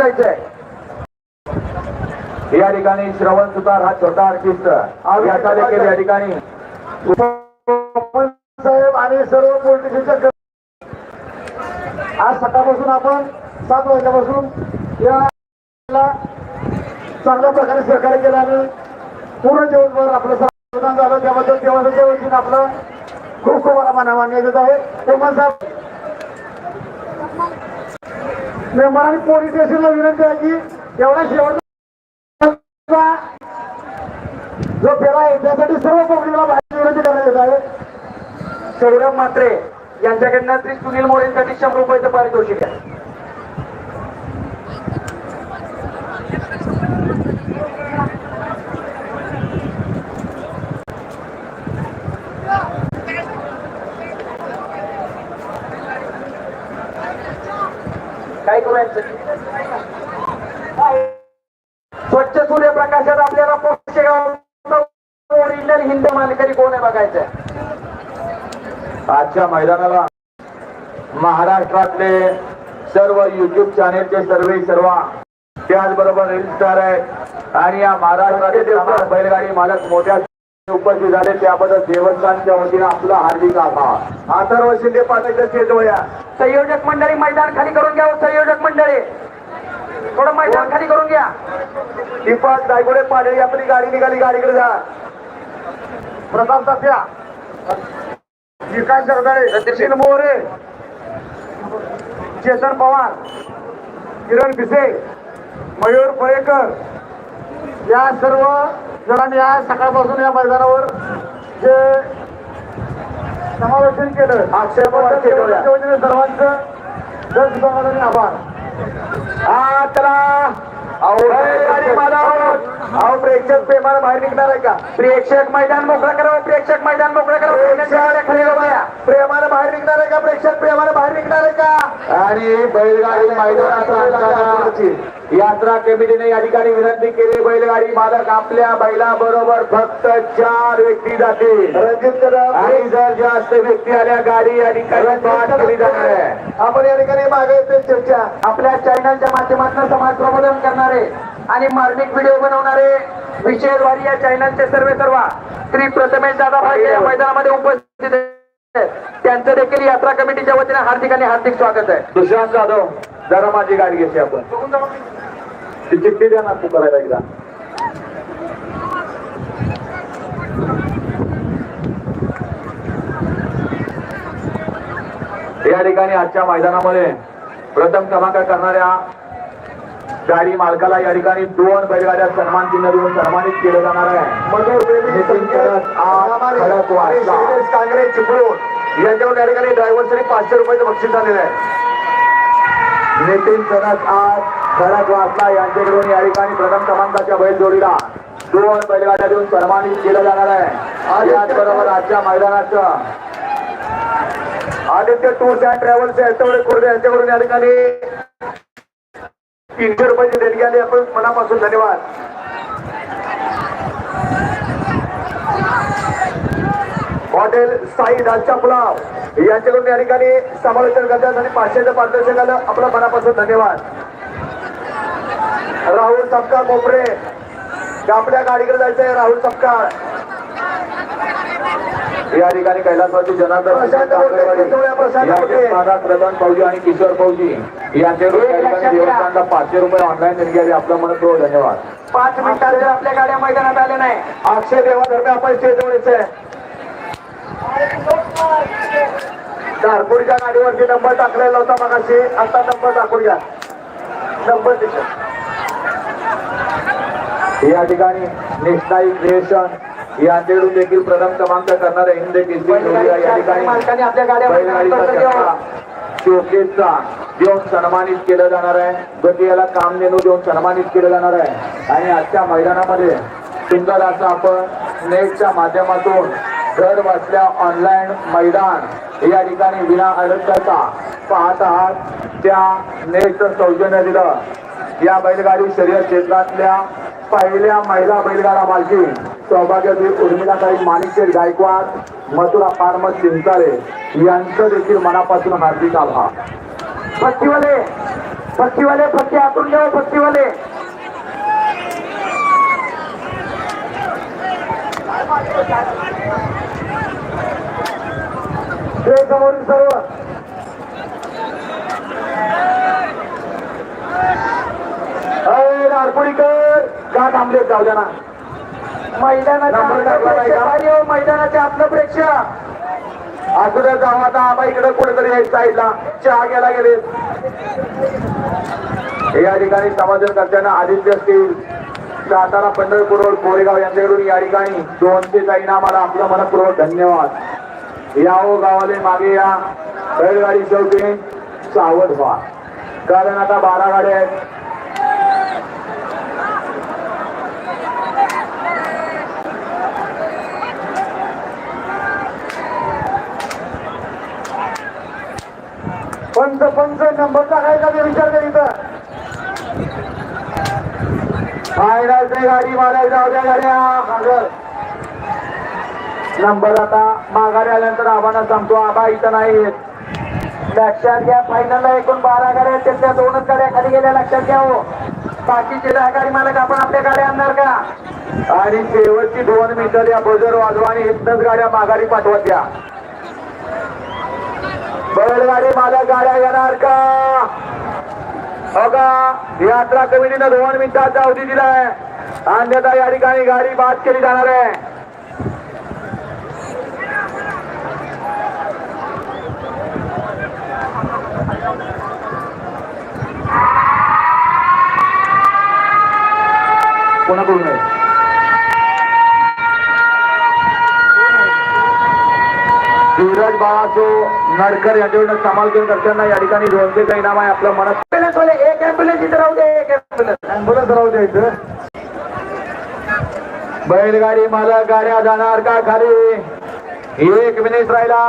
जायचंय या ठिकाणी श्रवण सुतार हा छोटा आर्टिस्ट याचा देखील या ठिकाणी साहेब आणि सर्व पोलिटिशियनच्या आज सकाळपासून आपण सात वाजल्यापासून या चांगल्या प्रकारे सहकार्य केलं आणि पूर्ण दिवसभर आपलं समाधान झालं त्याबद्दल देवाच्या वतीने आपलं खूप खूप मला मान्य देत आहे साहेब मेंबरांनी पोलीस स्टेशनला विनंती आहे की एवढा शेवटचा जो फेरा आहे त्यासाठी सर्व पब्लिकला बाहेर विनंती करण्यात येत आहे. सौरभ मात्रे यांच्याकडनं श्री सुनील मोरेंसाठी शंभर रुपयाचं पारितोषिक आहे काय करायचं स्वच्छ सूर्यप्रकाशात आपल्याला पोषगाव ओरिजिनल हिंद मानकरी कोण आहे बघायचं आजच्या मैदानाला महाराष्ट्रातले सर्व युट्यूब चॅनेलचे सर्व सर्व त्याचबरोबर रील स्टार आहेत. आणि या महाराष्ट्राचे बैलगाडी मालक मोठ्या उपस्थित झाले त्याबद्दल देवस्थानच्या वतीनं आपला हार्दिक आभार. अथर्व शिंदे स्टेजवर संयोजक मंडळी मैदान खाली करून घ्या हो, संयोजक मंडळी. थोडं मैदान खाली करून घ्या. दीपक दायगोडे पाडळी आपली गाडी निघाली गाडीकडे जा. प्रताप तात्या विकास जगदाळे सचिन मोरे चेतन पवार किरण भिसे मयूर फळेकर. या सर्व जणांनी आज सकाळपासून या मैदानावर जे समावेशन केलं वतीने सर्वांचं सुधारणाने आभार. हा अहो प्रेक्षक प्रेमानं बाहेर निघणार आहे का? प्रेक्षक मैदान मोकळं करा प्रेक्षक मैदान मोकळं करा प्रेक्षकाच्या गाड्या खाली लावून द्या. प्रेमानं बाहेर निघणार आहे का? प्रेक्षक प्रेमानं बाहेर निघणार आहे का? आणि बैलगाडी मैदानाचा यात्रा कमिटीने या ठिकाणी विनंती केली बैलगाडी मालक आपल्या बैला बरोबर फक्त चार व्यक्ती जातील. रणजित कदम. आणि जर जास्त व्यक्ती आल्या गाडी या ठिकाणी पाठ केली जाणार आहे. आपण या ठिकाणी मागे येते चर्चा. आपल्या चॅनलच्या माध्यमातून समाज प्रबोधन करणारे आणि मार्मिक व्हिडिओ बनवणारे विशेष वारी या चॅनलचे सर्व सर्व. श्री प्रथमेश दादा भागे या मैदानामध्ये उपस्थित. त्यांचं देखील यात्रा कमिटीच्या वतीने हार्दिक आणि हार्दिक स्वागत आहे. दुसऱ्या जाधव. जरा माझी गाडी घ्यायची आपण. ती चिठ्ठी द्या ना तू करायला एकदा. या ठिकाणी आजच्या मैदानामध्ये प्रथम क्रमांक करणाऱ्या गाडी मालकाला या ठिकाणी दोन बैलगाड्या सन्मान चिन्ह देऊन सन्मानित केलं जाणार आहे. काँग्रेस चिपळूण यांच्यावर या ठिकाणी ड्रायव्हरसाठी पाचशे रुपयाचं बक्षीस झालेलं आहे. नितीन सनस आज खडक वासला यांच्याकडून या ठिकाणी प्रथम क्रमांकाच्या बैल जोडीला दोन बैलगाड्या देऊन सन्मानित केलं जाणार आहे. याचबरोबर आजच्या मैदानाचं आदित्य टूर्स अँड ट्रॅव्हल्स याच्यावर खुर्दे यांच्याकडून या ठिकाणी तीनशे रुपयाची देणगी आली. आपण मनापासून धन्यवाद. हॉटेल साई दालचा पुलाव. यांच्याकडून या ठिकाणी समालोचन करतात आणि पाचशेचं पारितोषिक आलं आपलं मनापासून धन्यवाद. राहुल सपकाळ कोपरे. आपल्या गाडीकडे जायचंय राहुल सपकाळ या ठिकाणी कैलासवासी जनार्दन प्रधान फौजी आणि किशोर फौजी यांच्याकडून देवस्थानला पाचशे रुपये ऑनलाईन आली आपलं मनपूर्वक धन्यवाद. पाच मिनिटात जर आपल्या गाड्या मैदानात आल्या नाही. अक्षय देवा दरम्यान आपण स्टेजवर यायचंय. धारपूरच्या गाडीवरती नंबर टाकलेला होता मगाशी. आता नंबर टाकून घ्या. नंबर या ठिकाणी नेशनल क्रिएशन यांच्याकडून देखील प्रथम क्रमांक करणारे हिंद या ठिकाणी शोकेसचा देऊन सन्मानित केलं जाणार आहे. गती याला काम नेणू देऊन सन्मानित केलं जाणार आहे. आणि आजच्या मैदानामध्ये सुंदर असं आपण नेटच्या माध्यमातून घर बसल्या ऑनलाईन मैदान. या ठिकाणी विना अडचणचा पाहत आहात त्या नेटचं सौजन्य दिलं. या बैलगाडी शर्यत क्षेत्रातल्या पहिल्या महिला बैलगाडा मालकी. सौभाग्यवती उर्मिलाताई माणिकशेठ गायकवाड मथुरा फार्मस चिंचाळे यांचं देखील मनापासून हार्दिक आभार. पत्तीवाले पट्टीवाले पट्टी आतून घ्या हो, Thank you. समोरील सर्व. नारपुडीकर का थांबले जाऊ द्या ना. मैदानाच्या आपलं? प्रेक्षक हो, मैदानाचे आपलं प्रेक्षक असू द्या जाऊ आता आबा इकडे कुठेतरी या साईडला. चहा घ्यायला गेले. या ठिकाणी समाधान करताना आदित्य असतील. सातारा पंढरपूर कोरेगाव यांच्याकडून या ठिकाणी दोनशेचा इनाम आला. आपलं मनपूर्वक धन्यवाद. या हो गावाले मागे या. बैलगाडी शेवटी सावध व्हा. कारण आता बारा गाड्या आहेत. पंच पंच नंबर टाकायचा ते विचार करीत फायनलचे गाडी मारायला जाऊ द्या गाड्या. नंबर आता माघारी आल्यानंतर आबांना सांगतो आबा इथं नाही लक्षात घ्या फायनलला एकूण बारा गाड्या त्यातल्या दोनच गाड्या खाली गेल्या लक्षात घ्या हो. बाकीचे दहा गाडी मालक आपण आपल्या गाड्या आणणार का? आणि शेवटची दोन मीटर या बजर वाजवा आणि इथनच गाड्या माघारी पाठवत द्या. बैलगाडी मालक गाड्या येणार का? हो यात्रा कमिटीनं दोन मिनिटाचा अवधी दिलाय अन्यथा या ठिकाणी गाडी बाद केली जाणार आहे. कोणाकडून आहे? धीरज बाळासो नडकर यांच्याकडून समालोचन करताना या ठिकाणी दोनशेचा इनाम आहे. आपलं मनात एक ॲम्ब्युलन्स इथं राहू दे एक ॲम्ब्युलन्स ऍम्ब्युलन्स राहू द्यायचं बैलगाडी मला गाड्या जाणार का खाली? एक मिनिट राहिला.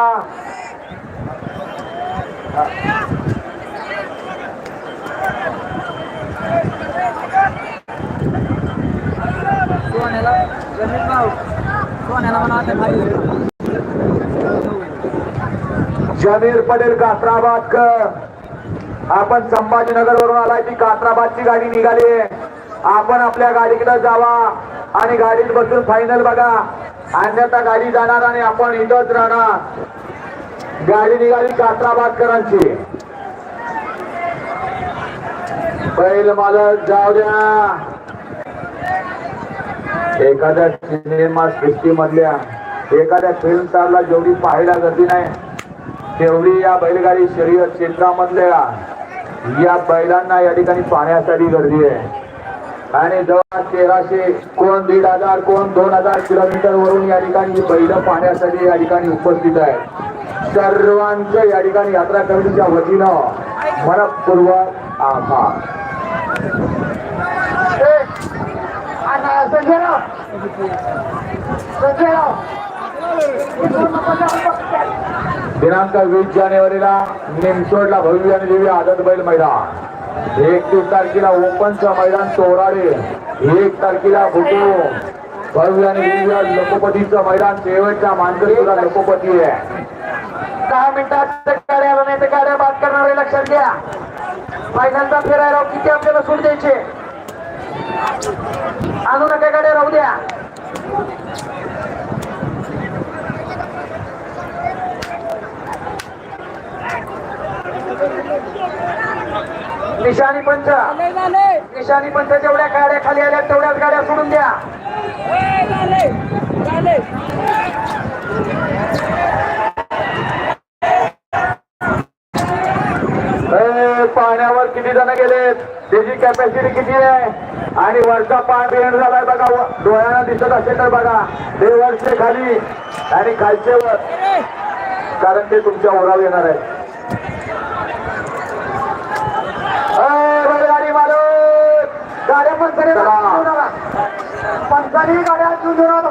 जमीर पटेल कात्राबाद आपण संभाजीनगर वरून आलाय ती कात्राबादची गाडी निघाली. आपण आपल्या गाडीकडे जावा आणि गाडीत बसून फायनल बघा. अन्यथा गाडी जाणार आणि आपण इथंच राहणार. गाडी निघाली कात्राबादकरांची. बैल मालक जाऊ द्या. एखाद्या सिनेमा सृष्टीमधल्या एखाद्या फिल्म स्टारला जेवढी पाहायला गर्दी नाही तेवढी या बैलगाडी शरीर क्षेत्रामधल्या या बैलांना या ठिकाणी पाहण्यासाठी गर्दी आहे. आणि जवळ तेराशे कोण दीड हजार कोण दोन हजार किलोमीटर वरून या ठिकाणी ही बैल पाहण्यासाठी या ठिकाणी उपस्थित आहे सर्वांचं या ठिकाणी यात्रा कमिटीच्या वतीनं मनपूर्वक आभार. दिनांक वीस जानेवारीला निमसोडला भव्य आणि दिव्य आदत बैल मैदान. एकतीस तारखेला ओपनचं मैदान चोराडे एक तारखेला भुटो भव्य आणि दिव्य लोकपतीचं मैदान शेवटच्या मांजरीला सुद्धा लोकपती आहे. दहा मिनिटात गाड्या नाही तर गाड्या बाद करणार लक्षात घ्या. पहिल्यांदा फिरायला किती आपल्याला सूट द्यायचे? आणू नका गाड्या राहू द्या. निशाणी पंच. निशाणी पंच जेवढ्या गाड्या खाली आल्या तेवढ्याच गाड्या सोडून द्या. पाण्यावर किती जण गेलेत? त्याची कॅपॅसिटी किती आहे? आणि वरचा पाण बेंड झालाय बघा डोळ्यांना दिसत असेल तर बघा ते वरचे खाली आणि खालचे वर. कारण ते तुमच्या ओरावर येणार आहे गाड्या पंचाने. पंचाने गाड्या घेऊन देणार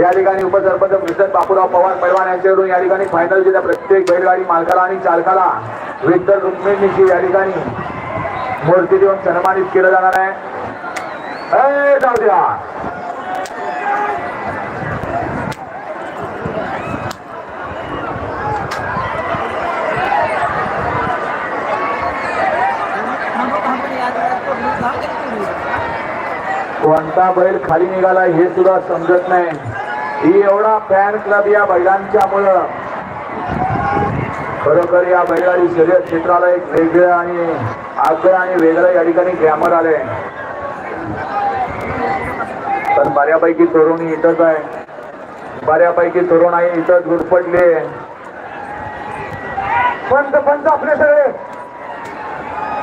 या ठिकाणी उपसरपंच विसर बापूराव पवार पैलवान यांच्याकडून या ठिकाणी फायनल जिल्हा प्रत्येक बैलगाडी मालकाला आणि चालकाला विठ्ठल रुक्मिणीची या ठिकाणी मूर्ती देऊन सन्मानित केलं जाणार आहे. जाऊ द्या. कोणता बैल खाली निघाला हे सुद्धा समजत नाही. ही एवढा फॅन क्लब या बैलांच्या मुळे खरोखर या बैलगाडी शर्यत क्षेत्राला एक वेगळं आणि आग्रह आणि वेगळं या ठिकाणी ग्रॅमर आलंय. पण बऱ्यापैकी तरुणी इथंच आहे. बऱ्यापैकी तरुण आहे इथंच गुरफटले पंच पंच आपले सगळे.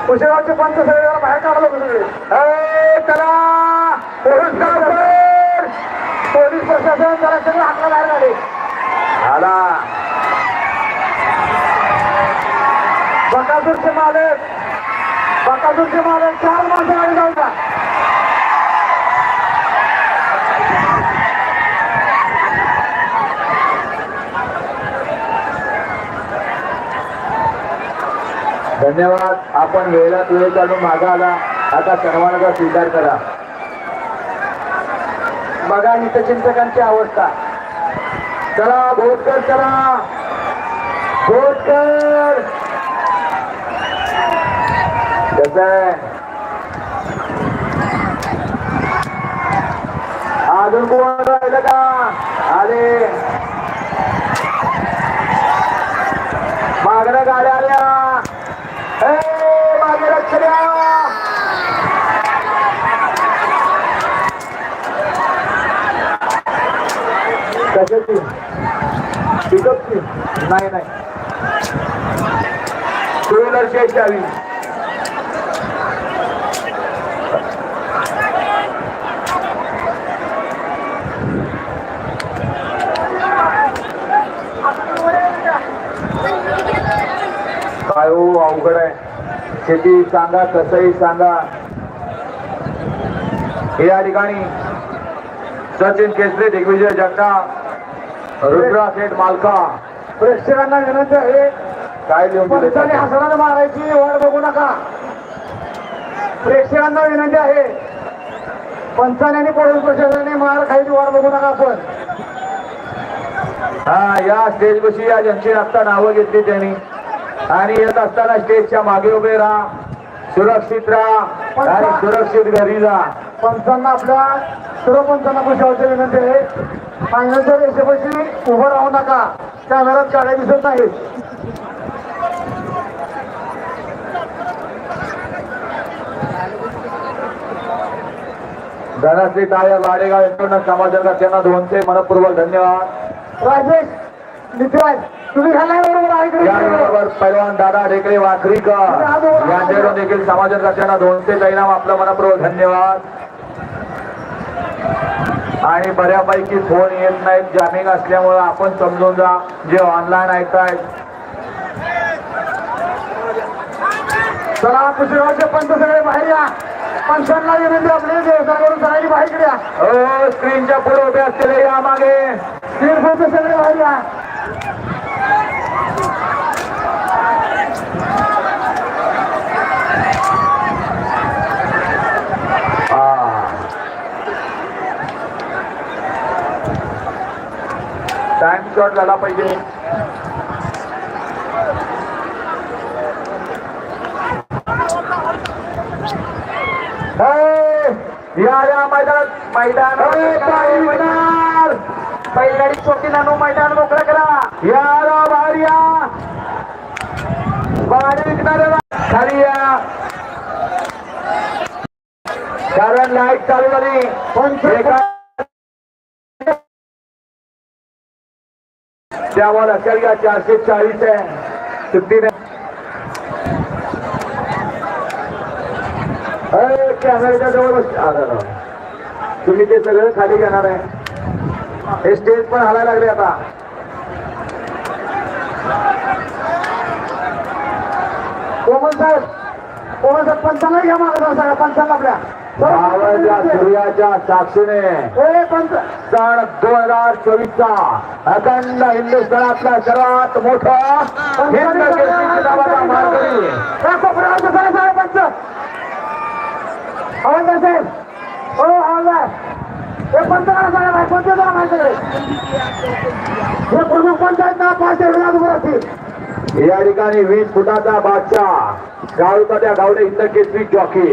कुशेगावचे पंच सगळे बाहेर काढलो सगळे ए, चला पुरस्कार वर! पोलीस प्रशासन जरा सगळे हातला बाहेर काढले आला बकासूरचे मालक बकासूरचे मालक चार माणसं गाडी जाऊ धन्यवाद. आपण वेळात वेळ काढून मागा आला. आता सर्वांचा स्वीकार करा. बघा हितचिंतकांची अवस्था. चला भोटकर चला. भोटकर कसं आहे अजून कोण राहिलं का आले मागण्या गाड्या आल्या. ए, मागे लक्ष द्या कशाची? पिकअपची? नाही नाही. टू व्हीलरची आहे चावी. काय हो अवघड आहे. शेती सांगा कसंही सांगा. या ठिकाणी सचिन केसरी दिग्विजय जगताप रुद्रा सेठ मालका. प्रेक्षकांना विनंती आहे काय लिहून हसणात मारायची वाट बघू नका. प्रेक्षकांना विनंती आहे पंचाने आणि पोलीस प्रशासनाने मार खायची वाट बघू नका आपण. हा या स्टेज बशी या ज्यांची आता नावं घेतली त्यांनी. आणि येत असताना स्टेजच्या मागे उभे राहा. सुरक्षित राहा. आणि सुरक्षित घरी जा. पंचांना आपल्या सर्व पंचांना खुशावची विनंती आहे. फायनलच्या रेषेपाशी उभं राहू नका. कॅमेऱ्यात गाड्या दिसत नाहीत. धनश्री टायर लाडेगाव यांच्याकडनं समाजाला त्यांना दोनचे मनपूर्वक धन्यवाद. राजेश नितीराज. तुम्ही घालाय बरोबर आहे इकडे. याबरोबर पैलवान दादा ढेकळे वाखरीकर यांच्याकडून देखील समाजाला त्यांना दोनचे परिणाम आपलं मनपूर्वक धन्यवाद. आणि बऱ्यापैकी फोन येत नाहीत जामिंग असल्यामुळं आपण समजून जा जे ऑनलाईन ऐकतायत. चला कुशेगावचे पंच सगळे बाहेर या. पंचांना विनंती आपले देवसावरून सगळ्यांनी बाहेर या. हो स्क्रीनच्या पुढे उभे असलेले या मागे. पंच सगळे बाहेर या. शॉट झाला पाहिजे. या या मैदानात मैदान. बैलगाडी छोटी नानू मैदान मोकळं करा. या रा बाहेर या. गाडी विकणाऱ्याला खाली या. कारण लाइट चालू झाली. पंच त्यामुळे लक्षात घ्या चारशे चाळीस आहे? सुट्टीने अरे, कॅमेऱ्याच्या जवळ बस. तुम्ही ते सगळं खाली घेणार आहे. हे स्टेज पण हलायला लागले आता. कोमल साहेब कोमल साहेब पंचांना घ्या सगळ्या पंचांना आपल्या. सूर्याच्या साक्षीने. पंच सण दोन हजार चोवीसचा अखंड हिंदुस्थानातला सर्वात मोठा हिंद केसरी मानकरी साहेब हो हे हे प्रमुख पंचायत या ठिकाणी वीस फुटाचा बादशाह त्या गावडे हिंद केसरी जॉकी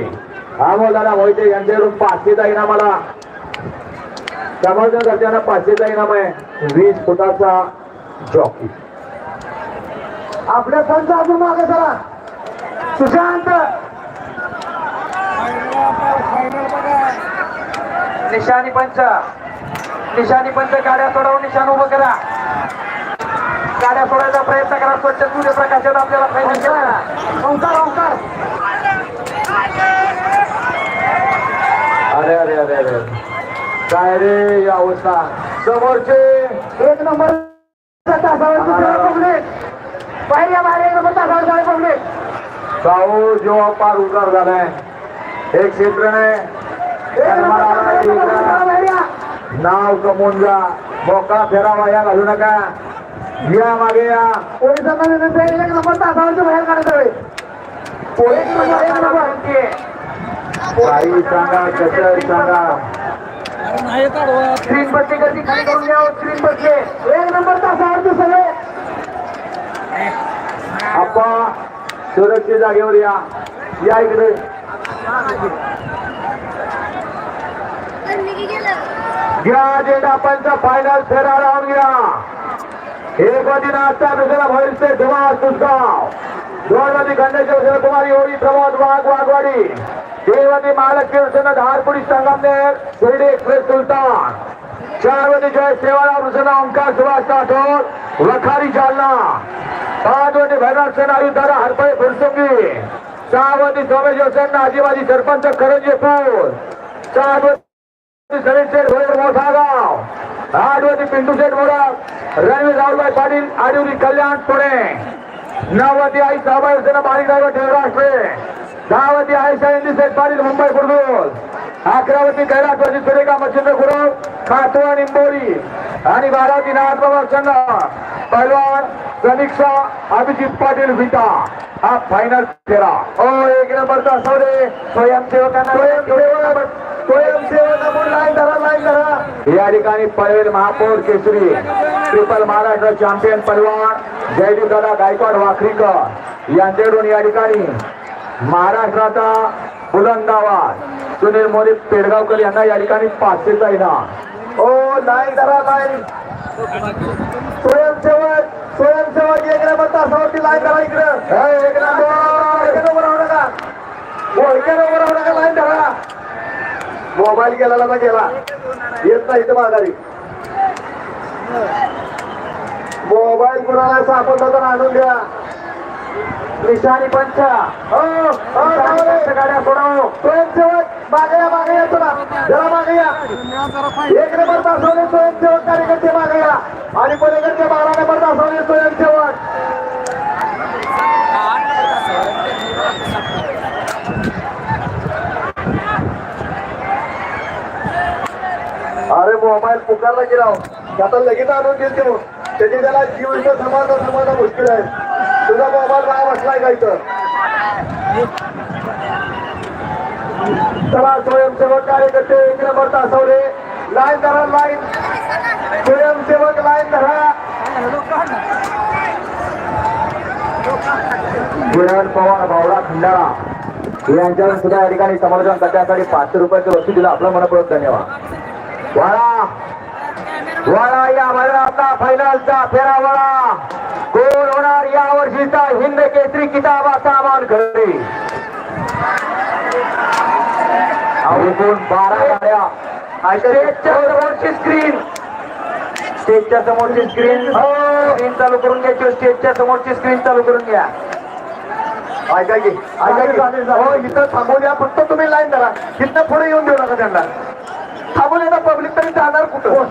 अमोलदादा मोहिते यांच्याकडून पाचशेचा इनाम समर्थन करताना पाचशेचा इनाम आहे. वीस फुटाचा जॉकी आपल्या संघ अजून मागे चला. सुशांत. निशाणी पंच. निशाणी पंच गाड्या सोडवून निशाण उभं करा. गाड्या सोडायचा प्रयत्न करा. स्वच्छ सूर्यप्रकाशात आपल्याला फायनल करा. ओंकार ओंकार. अरे अरे अरे अरे. काय रे अवस्था? समोरचे एक नंबर साऊ जेव्हा पार उतार झालाय एक क्षेत्र नाव कमवून जा. मोका फेरावा या घालू नका. या मागे या. पोलिसांना एक नंबर तासावरचे बाहेर काढायचं नंबर. काही सांगा कसं सांगा? स्क्रीन बसची गर्दी खाली करून घ्या हो, स्क्रीन बसचे एक नंबर तासावरचे सगळे. आप्पा सुरक्षित जागेवर या. या इकडे. घ्या जेंडा पंच फायनल फेरा राहून घ्या. एक वाजी नाश्ता दुसरा भविष्य धुमा तुसगाव दोन वाजी खंडेश्वर शिवकुमारी होळी प्रमोद वाघ वाघवाडी. तीन वाटी महालक्ष्मी धारपुरी संगमनेर शिर्डी एक्सप्रेस सुलतान. चार वाटी जय सेवाराम प्रसन्न ओंकार सुभाष राठोड वखारी जालना. पाच वाटी भैरव सेन आयुधारा हरपळे फुरसुंगी. सहा वाटी सोमेश हुसेन आजीबाजी सरपंच करंजीपूर. सात वाटी समीर शेठ भोयर मोठा गाव आठवती पिंटू शेठ मोरा रणवीर राहुलभाई पाटील आडिवली कल्याण पुणे. नववती आई साबाई सेना बारीक ड्रायव्हर ठेवराष्ट्रे दहावती आयशा इंदी शेठ पाटील मुंबई कुर्दूल अकरावती कैलासवती सुरेखा मच्छिंद्र गुरव खातवा निंबोरी. आणि बारावती नाथबाबा संघ पैलवान समीक्षा अभिजित पाटील विटा. हा फायनल फेरा. हो एक नंबरचा असू दे. स्वयंसेवकांना स्वयंसेवक स्वयंसेवक आपण लाईन धरा लाईन धरा या ठिकाणी पळेल महापौर केसरी ट्रिपल महाराष्ट्र चॅम्पियन पलवान जयदीप दादा गायकवाड वाखरीकर यांच्याकडून या ठिकाणी महाराष्ट्राचा बुलंद आवाज सुनील मोरे पेडगावकर यांना या ठिकाणी पाचशेचा इनाम. ओ लाईन धरा लाईन स्वयंसेवक स्वयंसेवक एक नंबर तासावरती लाईन धरा इकडे. एक नंबर. एक नंबर राहू नका. राहू नका लाईन धरा. मोबाईल गेला ना गेला. येत नाही इथं माघारी. मोबाईल कुणाला सापडला तर आणून द्या. निशाणी पंच. हो हो गाड्या सोडव. स्वयंसेवक मागे मागे या तुला. जरा मागे या. एक नंबर तासवले स्वयंसेवक कार्यकर्ते मागे या. आणि पलीकडचे बारा नंबर तासवले स्वयंसेवक अरे मोबाईल पुकारला राव. आता लगेच आणून घेत त्याची त्याला जीवन समाधान समाधान मुश्किल आहे. तुझा मोबाईल बाहेर बसलाय का इथं? चला स्वयंसेवक कार्यकर्ते एक नंबर तासवले लाईन धरा लाईन. स्वयंसेवक लाईन धरा. विराट पवार भावडा खंडाळा. यांच्यावर सुद्धा या ठिकाणी समर्थन करण्यासाठी पाचशे रुपयाचं वस्तू दिला. आपलं मनपूर्वक धन्यवाद. वाळा. वाळा या मैदानातला फायनलचा फेरा वळा कोण होणार या वर्षीचा हिंद केसरी किताबाचा मान खरे एकूण बारा गाड्या. स्टेजच्या समोरची स्क्रीन स्टेजच्या समोरची स्क्रीन स्क्रीन चालू करून घ्यायची स्टेजच्या समोरची स्क्रीन चालू करून घ्या. ऐका की ऐका की. हो इथं थांबू द्या. फक्त तुम्ही लाईन धरा. इथनं पुढे येऊन देऊ नका त्यांना. थांबून येणार पब्लिक तरी जाणार कुठं.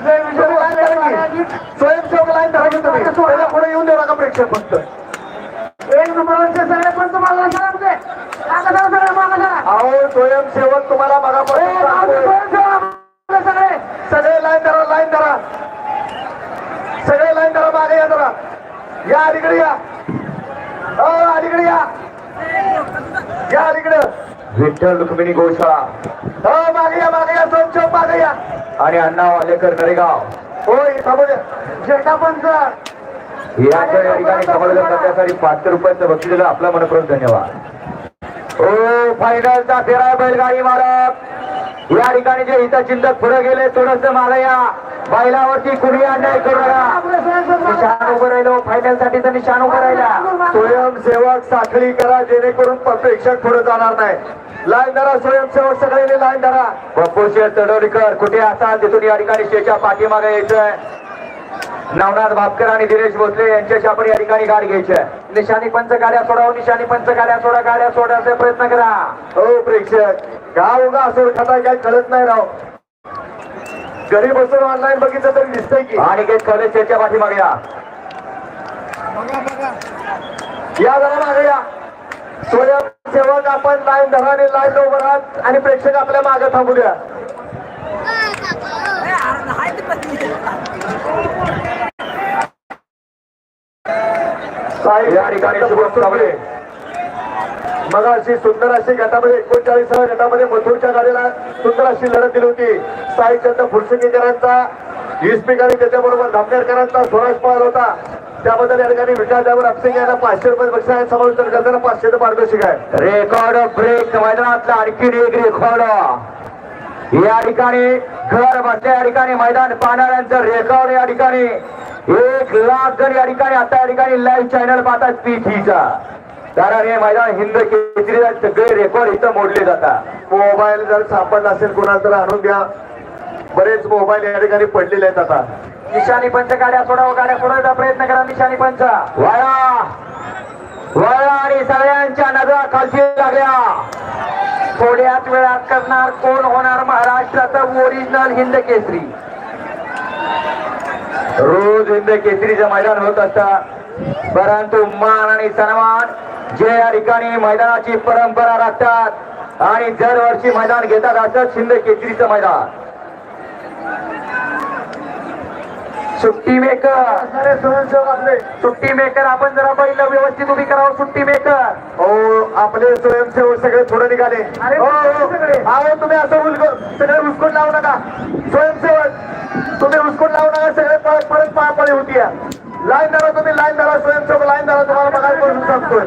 स्वयंसेवक लाईन धरा तुम्ही. त्याच्या पुढे येऊन देऊ नका प्रेक्षक फक्त. एक नंबरवरचे सगळे पण तुम्हाला. अहो स्वयंसेवक तुम्हाला बघा सगळे. सगळे लाईन धरा लाईन धरा. सगळे लाईन धरा मागे या जरा. या अलीकडे या. अलीकडे या. या अलीकडे विठ्ठल रुक्मिणी गोशाळा हो मागे या मागे या दोन चौक मागे या आणि अण्णा वालेकर नरेगाव होय झेंडा पंच या ठिकाणी करण्यासाठी पाचशे रुपयाचं बक्षीस दिलं आपला मनपूर्वक धन्यवाद. हो फायनलचा फेराय बैलगाडी मालक. या ठिकाणी जे इथं चिंतक पुढे गेले थोडस मागे या बैलावरती कुणी अन्याय करू नका. निशाण उभं राहिलो फायनलसाठी तर निशाण उभं राहिला. स्वयंसेवक साखळी करा जेणेकरून प्रेक्षक पुढे जाणार नाही. लाईन धरा स्वयंसेवक सगळे लाईन धरा. बप्पू शेठ कुठे असाल तिथून या ठिकाणी शेच्या पाठीमागे यायचंय. नवनाथ भापकर आणि दिनेश भोसले यांच्याशी आपण या ठिकाणी गाड घ्यायची निशाणी पंच गाड्या सोडा निशाणी पंच गाड्या सोडा गाड्या सोडण्याचा प्रयत्न करा. हो प्रेक्षक. गाव उगा असं खाताय काय कळत नाही राव. घरी बसून ऑनलाईन बघितलं तरी दिसतंय की. आणि काही कॉलेज शेच्या पाठीमागे या. या जरा मागे या. स्वयंसेवक आपण लाईन धराने लाईन उभं राहत आणि प्रेक्षक आपल्या मागे थांबू द्या. या ठिकाणी शुभम कांबळे. अशी सुंदर अशी गटामध्ये एकोणचाळीसाव्या गटामध्ये मथुरच्या गाडीला सुंदर अशी लढत दिली होती. साईचंद फुरसुकेकरांचा इस्पिक आणि त्याच्याबरोबर धामनेरकरांचा स्वराज पवार होता. त्याबद्दल या ठिकाणी विचार द्यावर अपसिंग यांना पाचशे रुपये बक्षीस समालोचन करताना पाचशे ते पारदर्शक आहे रेकॉर्ड ब्रेक मैदानातला आणखी एक रेकॉर्ड या ठिकाणी घर बसल्या या ठिकाणी मैदान पाहणाऱ्यांचं रेकॉर्ड या ठिकाणी. एक लाख जण या ठिकाणी आता या ठिकाणी लाईव्ह चॅनल पाहतात पीठीचा कारण हे मैदान हिंद केसरी सगळे रेकॉर्ड इथं मोडले जातात मोबाईल जर सापडला असेल कोणाला तर आणून द्या. बरेच मोबाईल या ठिकाणी पडलेले आहेत आता. निशाणी पंच गाड्या सोडावं गाड्या सोडवायचा प्रयत्न करा निशाणी पंच. वळा वळा आणि सगळ्यांच्या नजरा खालची लागल्या. थोड्याच वेळात करणार कोण होणार महाराष्ट्राचं ओरिजिनल हिंद केसरी? रोज हिंद केसरीचं मैदान होत असतात परंतु मान आणि सन्मान जे या ठिकाणी मैदानाची परंपरा राखतात आणि दरवर्षी मैदान घेतात असंच हिंद केसरीचं मैदान. सुट्टी मेकर. सुट्टी मेकर आपण जरा पहिलं व्यवस्थित उभी करावं सुट्टी मेकर. हो आपले स्वयंसेवक सगळे पुढे निघाले. हो हो. अहो तुम्ही असं उलग- सगळे उचकून लावू नका. स्वयंसेवक तुम्ही उचकून लावू नका सगळे परत पडे होती लाईन धरा तुम्ही लाईन धरा स्वयंसेवक लाईन धरा तुम्हाला बघायला सांगतोय.